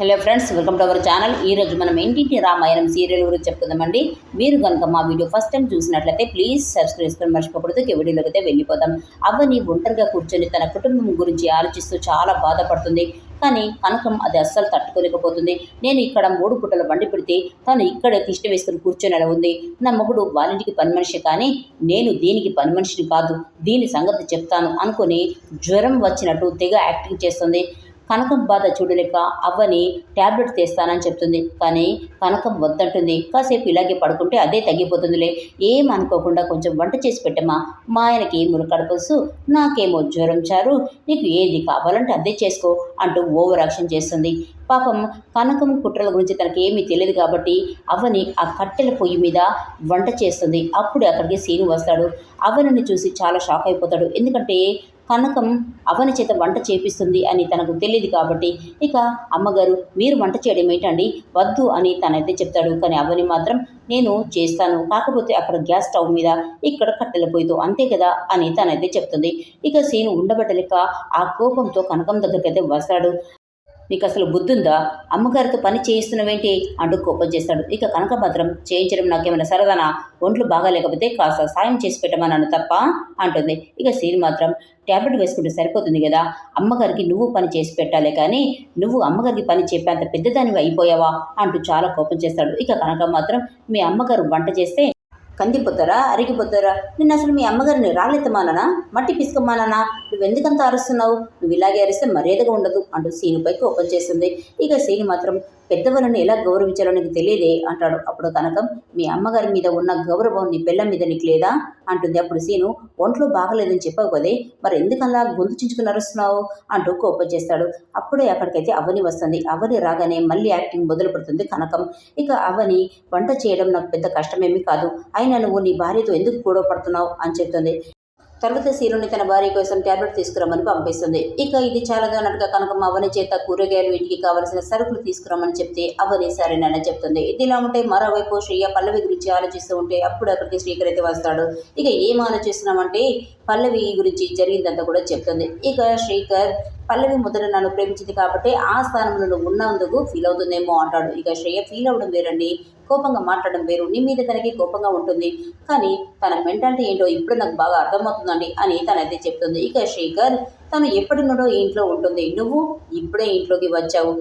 Hello friends welcome to our channel. ఈ రోజు మనం ఇంటింటి రామాయణం సీరియల్ గురించి చెప్పుకుందామండి. మీరు కనుక మా వీడియో ఫస్ట్ టైం చూసినట్లయితే ప్లీజ్ సబ్స్క్రైబ్ చేసుకొని మర్చిపోకూడదు. ఇక వీడియోలోకి అయితే వెళ్ళిపోదాం. అవ్వని ఒంటరిగా కూర్చొని తన కుటుంబం గురించి ఆలోచిస్తూ చాలా బాధపడుతుంది. కానీ కనకం అది అస్సలు తట్టుకోలేకపోతుంది. నేను ఇక్కడ మూడు పుట్టలు బండి పెడితే తను ఇక్కడ తిష్ట వేసుకుని కూర్చొని అలా ఉంది. నా మొగుడు వాళ్ళింటికి పని మనిషి కానీ నేను దీనికి పని మనిషిని కాదు. దీని సంగతి చెప్తాను అనుకుని జ్వరం వచ్చినట్టు తెగ యాక్టింగ్ చేస్తుంది. కనకం బాధ చూడలేక అవ్వని ట్యాబ్లెట్ తెస్తానని చెప్తుంది. కానీ కనకం వద్దంటుంది. కాసేపు ఇలాగే పడుకుంటే అదే తగ్గిపోతుందిలే. ఏం అనుకోకుండా కొంచెం వంట చేసి పెట్టమ్మా. మా ఆయనకి మునకడపసు నాకేమో జ్వరం చారు. నీకు ఏది కావాలంటే అదే చేసుకో అంటూ ఓవర్ యాక్షన్ చేస్తుంది. పాపం కనకం కుట్రల గురించి తనకి ఏమీ తెలియదు కాబట్టి అవ్వని ఆ కట్టెల పొయ్యి మీద వంట చేస్తుంది. అప్పుడు అక్కడికి సీను వస్తాడు. అవ్వని చూసి చాలా షాక్ అయిపోతాడు. ఎందుకంటే కనకం అవని చేత వంట చేపిస్తుంది అని తనకు తెలియదు కాబట్టి ఇక అమ్మగారు మీరు వంట చేయడం ఏంటండి? వద్దు అని తనైతే చెప్తాడు. కానీ అవని మాత్రం నేను చేస్తాను. కాకపోతే అక్కడ గ్యాస్ స్టవ్ మీద ఇక్కడ కట్టెల పొయ్యితో అంతే కదా అని తనైతే చెప్తుంది. ఇక సీను ఉండబట్టలేక ఆ కోపంతో కనకం దగ్గరికి అయితే వస్తాడు. నీకు అసలు బుద్ధుందా? అమ్మగారితో పని చేయిస్తున్నావేంటి? అంటూ కోపం చేస్తాడు. ఇక కనకభద్రం చేయించడం నాకేమైనా సరదానా? ఒంట్లు బాగాలేకపోతే కాస్త సాయం చేసి పెట్టమన్నాను తప్ప అంటుంది. ఇక సీన్ మాత్రం ట్యాబ్లెట్ వేసుకుంటే సరిపోతుంది కదా? అమ్మగారికి నువ్వు పని చేసి పెట్టాలి కానీ నువ్వు అమ్మగారికి పని చెప్పేంత పెద్దదానివి అయిపోయావా? అంటూ చాలా కోపం చేస్తాడు. ఇక కనక మాత్రం మీ అమ్మగారు వంట చేస్తే కందిపోతారా అరిగిపోతారా? నిన్న అసలు మీ అమ్మగారిని రాళ్ళెత్తమాననా మట్టి పిసుకమాననా నువ్వు ఎందుకంత అరుస్తున్నావు? నువ్వు ఇలాగే అరిస్తే మర్యాదగా ఉండదు అంటూ సీనుపై కోపం చేస్తుంది ఇక సీను మాత్రం పెద్దవాళ్ళని ఎలా గౌరవించాలో నీకు తెలియదే అంటాడు. అప్పుడు కనకం మీ అమ్మగారి మీద ఉన్న గౌరవం నీ పిల్ల మీద నీకు లేదా? అంటుంది. అప్పుడు సీను ఒంట్లో బాగలేదని చెప్పావు కదే మరి ఎందుకలా గొంతు చించుకుని అరుస్తున్నావు అంటూ కోపం చేస్తాడు. అప్పుడే అక్కడికైతే అవని వస్తుంది. అవని రాగానే మళ్ళీ యాక్టింగ్ మొదలు పెడుతుంది కనకం. ఇక అవని వంట చేయడం నాకు పెద్ద కష్టమేమీ కాదు. అయినా నువ్వు నీ భార్యతో ఎందుకు గొడవ పడుతున్నావు అని చెప్తుంది. తర్వాత సీనుని తన భార్య కోసం ట్యాబ్లెట్ తీసుకురమ్మని పంపిస్తుంది. ఇక ఇది చాలా అన్నట్టుగా కనుక అవని చేత కూరగాయలు ఇంటికి కావలసిన సరుకులు తీసుకురమ్మని చెప్తే అవని సరేనని చెప్తుంది. ఇది ఇలా ఉంటే మరోవైపు శ్రీయ పల్లవి గురించి ఆలోచిస్తూ ఉంటే అప్పుడు అక్కడికి శ్రీకర్ అయితే వస్తాడు. ఇక ఏం ఆలోచిస్తున్నామంటే పల్లవి గురించి జరిగిందంతా కూడా చెప్తుంది. ఇక శ్రీకర్ పల్లవి మొదట నన్ను ప్రేమించింది కాబట్టి ఆ స్థానంలో నువ్వు ఉన్నందుకు ఫీల్ అవుతుందేమో అంటాడు. ఇక శ్రేయ ఫీల్ అవ్వడం వేరండి. కోపంగా మాట్లాడడం వేరు. నీ మీద తనకి కోపంగా ఉంటుంది. కానీ తన మెంటాలిటీ ఏంటో ఇప్పుడు నాకు బాగా అర్థమవుతుందండి అని తనైతే చెప్తుంది. ఇక శేఖర్ తను ఎప్పటి నుండో ఇంట్లో ఉంటుంది. నువ్వు ఇప్పుడే ఇంట్లోకి వచ్చావు.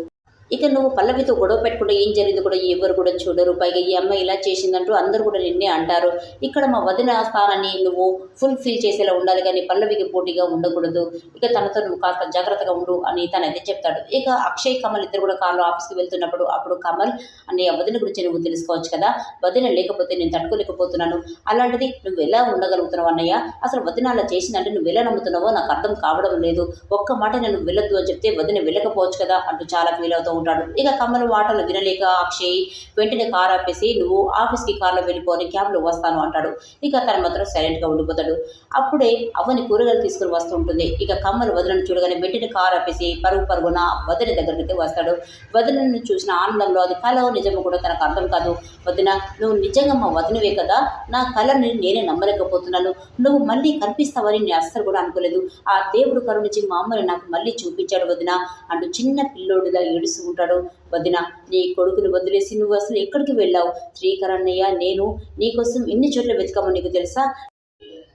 ఇక నువ్వు పల్లవితో గొడవ పెట్టుకుంటే ఏం జరిగింది కూడా ఎవరు కూడా చూడరు. పైగా ఈ అమ్మాయి ఇలా చేసిందంటూ అందరూ కూడా నిన్నే అంటారు. ఇక్కడ మా వదిన స్థానాన్ని నువ్వు ఫుల్ ఫిల్ చేసేలా ఉండాలి కానీ పల్లవికి పోటీగా ఉండకూడదు. ఇక తనతో నువ్వు కాస్త జాగ్రత్తగా ఉండు అని తనైతే చెప్తాడు. ఇక అక్షయ్ కమల్ ఇద్దరు కూడా కార్లో ఆఫీస్కి వెళ్తున్నప్పుడు అప్పుడు కమల్ అనే వదిన గురించి నువ్వు తెలుసుకోవచ్చు కదా? వదిన లేకపోతే నేను తట్టుకోలేకపోతున్నాను. అలాంటిది నువ్వు ఎలా ఉండగలుగుతున్నావు అన్నయ్య? అసలు వదిన అలా చేసిందంటే నువ్వు ఎలా నమ్ముతున్నావో నాకు అర్థం కావడం లేదు. ఒక్క మాట నేను వెళ్ళొద్దు అని చెప్తే వదిన వెళ్ళకపోవచ్చు కదా? అంటూ చాలా ఫీల్ అవుతావు ఉంటాడు. ఇక కమల్ మాటలు వినలేక అక్షయ్ వెంటనే కార్ ఆపేసి నువ్వు ఆఫీస్కి కార్లో వెళ్ళిపోని క్యాబ్లో వస్తాను అంటాడు. ఇక తను మాత్రం సైలెంట్గా ఉండిపోతాడు. అప్పుడే అవని కూరగాయలు తీసుకుని వస్తూ ఉంటుంది. ఇక కమ్మలు వదలను చూడగానే వెంటనే కార్ ఆపేసి పరుగు పరుగున వదిన దగ్గరికి అయితే వస్తాడు. వదినను చూసిన ఆనందంలో అది కళ నిజము కూడా తనకు అర్థం కాదు. వదిన నువ్వు నిజంగా మా వదినవే కదా? నా కళని నేనే నమ్మలేకపోతున్నాను. నువ్వు మళ్ళీ కనిపిస్తావని నేను అస్సలు కూడా అనుకోలేదు. ఆ దేవుడు కరుణించి మా అమ్మని నాకు మళ్ళీ చూపించాడు వదిన అంటూ చిన్న పిల్లోడిలా ఏడుసు ఉంటాడు వదిన నీ కొడుకుని వదిలేసి నువ్వు అసలు ఎక్కడికి వెళ్ళావు? శ్రీకరణయ్య నేను నీకోసం ఎన్ని చోట్ల వెతకమో నీకు తెలుసా?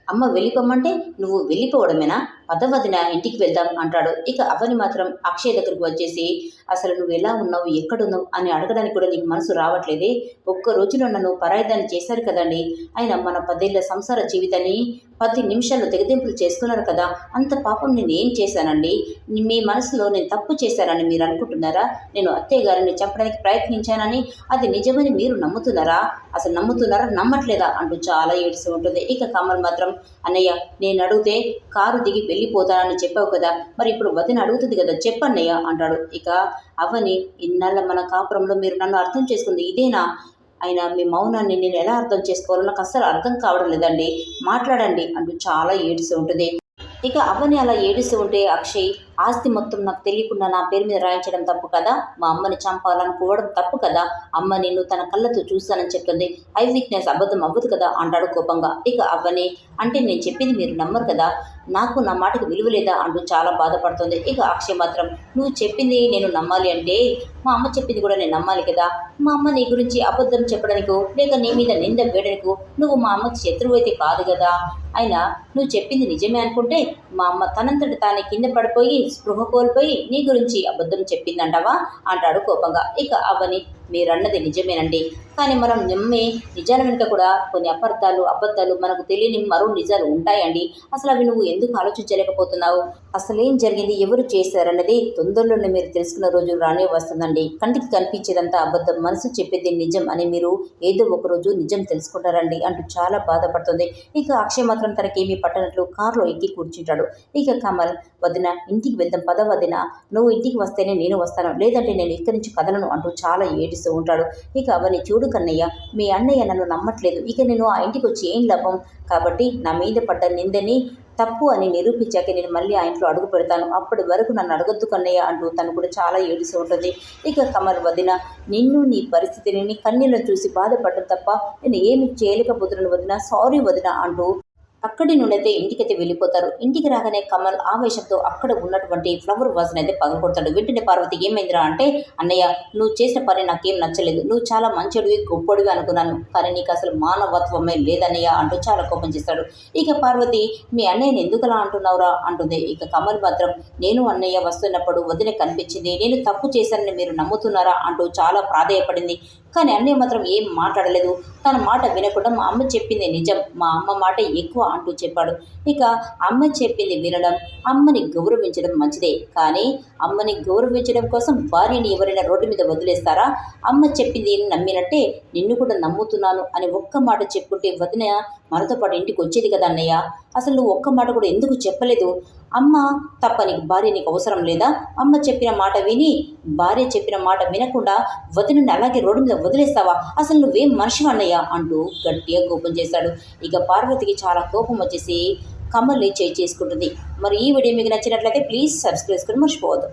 అమ్మ వెళ్ళిపోమంటే నువ్వు వెళ్ళిపోవడమేనా? పదవదిన ఇంటికి వెళ్దాం అంటాడు. ఇక అవని మాత్రం అక్షయ్ దగ్గరికి వచ్చేసి అసలు నువ్వు ఎలా ఉన్నావు? ఎక్కడున్నావు? అని అడగడానికి కూడా నీకు మనసు రావట్లేదే. ఒక్క రోజులో నన్ను పరాయిదాన్ని చేశారు కదండి. ఆయన మన పదేళ్ళ సంసార జీవితాన్ని పది నిమిషాల్లో తెగదింపులు చేసుకున్నారు కదా. అంత పాపం నేను ఏం చేశానండి? మీ మనసులో నేను తప్పు చేశానని మీరు అనుకుంటున్నారా? నేను అత్తయ్య గారిని చంపడానికి ప్రయత్నించానని? అది నిజమని మీరు నమ్ముతున్నారా? అసలు నమ్ముతున్నారా? నమ్మట్లేదా? అంటూ చాలా ఏడుస్తూ ఉంటుంది. ఇక కమల్ మాత్రం అన్నయ్య నేను అడిగితే కారు దిగి వెళ్ళిపోతానని చెప్పావు కదా మరి ఇప్పుడు వదిన అడుగుతుంది కదా చెప్పన్నయ్య అంటాడు. ఇక అవని ఇన్నాళ్ళ మన కాపురంలో మీరు నన్ను అర్థం చేసుకుంది ఇదేనా? అయినా మీ మౌనాన్ని నేను ఎలా అర్థం చేసుకోవాలో నాకు అస్సలు అర్థం కావడం లేదండి. మాట్లాడండి అంటూ చాలా ఏడుస్తూ ఉంటుంది. ఇక అవని అలా ఏడుస్తూ ఉంటే అక్షయ్ ఆస్తి మొత్తం నాకు తెలియకుండా నా పేరు మీద రాయించడం తప్పు కదా? మా అమ్మని చంపాలనుకోవడం తప్పు కదా? అమ్మ నిన్ను తన కళ్ళతో చూస్తానని చెప్తుంది. ఐ వీక్నెస్ అబద్ధం అవ్వదు కదా? అంటాడు కోపంగా. ఇక అవ్వని. అంటే నేను చెప్పింది మీరు నమ్మరు కదా? నాకు నా మాటకు విలువ లేదా అంటూ చాలా బాధపడుతుంది. ఇక అక్షయ్ మాత్రం నువ్వు చెప్పింది నేను నమ్మాలి అంటే మా అమ్మ చెప్పింది కూడా నేను నమ్మాలి కదా? మా అమ్మ నీ గురించి అబద్ధం చెప్పడానికో లేక నీ మీద నింద వేయడానికో నువ్వు మా అమ్మకి శత్రువు అయితే కాదు కదా? అయినా నువ్వు చెప్పింది నిజమే అనుకుంటే మా అమ్మ తనంతట తానే కింద పడిపోయి స్పృహ కోల్పోయి నీ గురించి అబద్ధం చెప్పిందంటావా? అంటాడు కోపంగా. ఇక అవని మీరన్నది నిజమేనండి. కానీ మనం నమ్మి నిజాల వెనుక కూడా కొన్ని అబద్ధాలు అబద్ధాలు మనకు తెలియని మరో నిజాలు ఉంటాయండి. అసలు అవి నువ్వు ఎందుకు ఆలోచించలేకపోతున్నావు? అసలు ఏం జరిగింది? ఎవరు చేశారన్నది తొందరలోనే మీరు తెలుసుకున్న రోజు రానే వస్తుందండి. కంటికి కనిపించేదంతా అబద్ధం. మనసు చెప్పేది నిజం అని మీరు ఏదో ఒక రోజు నిజం తెలుసుకుంటారండి అంటూ చాలా బాధపడుతుంది. ఇక అక్షయ్ మాత్రం తనకేమీ పట్టనట్లు కారులో ఎక్కి కూర్చుంటాడు. ఇక కమల్ వదిన ఇంటికి వెళ్దాం పద వదిన. నువ్వు ఇంటికి వస్తేనే నేను వస్తాను. లేదంటే నేను ఇక్కడి నుంచి కదలను అంటూ చాలా ఏడు ఏడుస్తూ ఉంటాడు. ఇక అవని చూడు కన్నయ్య మీ అన్నయ్య నన్ను నమ్మట్లేదు. ఇక నేను ఆ ఇంటికి వచ్చి ఏం లాభం? కాబట్టి నా మీద పడ్డ నిందని తప్పు అని నిరూపించాక నేను మళ్ళీ ఆ ఇంట్లో అడుగు పెడతాను. అప్పటి వరకు నన్ను అడగొద్దు కన్నయ్య అంటూ తను కూడా చాలా ఏడుస్తూ ఉంటుంది. ఇక కమల్ వదిన నిన్ను నీ పరిస్థితిని నీ కన్నీళ్ళను చూసి బాధపడడం తప్ప నేను ఏమి చేయలేకపోతున్నాను వదిన. సారీ వదిన అంటూ అక్కడి నుండైతే ఇంటికైతే వెళ్ళిపోతారు. ఇంటికి రాగానే కమల్ ఆవేశంతో అక్కడ ఉన్నటువంటి ఫ్లవర్ వాజ్ని అయితే పగలగొడతాడు. వెంటనే పార్వతి ఏమైందిరా అంటే అన్నయ్య నువ్వు చేసిన పని నాకేం నచ్చలేదు. నువ్వు చాలా మంచిడివి గొప్పడివి అనుకున్నాను. కానీ నీకు అసలు మానవత్వమే లేదన్నయ్య అంటూ చాలా కోపం చేస్తాడు. ఇక పార్వతి మీ అన్నయ్యని ఎందుకలా అంటున్నావురా? అంటుంది. ఇక కమల్ మాత్రం నేను అన్నయ్య వస్తున్నప్పుడు వదిన కనిపించింది. నేను తప్పు చేశానని మీరు నమ్ముతున్నారా? అంటూ చాలా ప్రాధేయపడింది. కానీ అన్నయ్య మాత్రం ఏం మాట్లాడలేదు. తన మాట వినకుండా మా అమ్మ చెప్పింది నిజం. మా అమ్మ మాట ఎక్కువ అంటూ చెప్పాడు. ఇక అమ్మ చెప్పింది వినడం అమ్మని గౌరవించడం మంచిదే. కానీ అమ్మని గౌరవించడం కోసం భార్యని ఎవరైనా రోడ్డు మీద వదిలేస్తారా? అమ్మ చెప్పింది నమ్మినట్టే నిన్ను కూడా నమ్ముతున్నాను అని ఒక్క మాట చెప్పుకుంటే వదిన మనతో పాటు ఇంటికి వచ్చేది కదా అన్నయ్య? అసలు నువ్వు ఒక్క మాట కూడా ఎందుకు చెప్పలేదు? అమ్మ తప్ప నీకు భార్య నీకు అవసరం లేదా? అమ్మ చెప్పిన మాట విని భార్య చెప్పిన మాట వినకుండా వదిన అలాగే రోడ్డు మీద వదిలేస్తావా? అసలు నువ్వేం మనిషి అంటూ గట్టిగా కోపం చేశాడు. ఇక పార్వతికి చాలా కోపం వచ్చేసి కమ్మల్ని చేయి చేసుకుంటుంది. మరి ఈ వీడియో మీకు నచ్చినట్లయితే ప్లీజ్ సబ్స్క్రైబ్ చేసుకుని మర్చిపోవద్దు.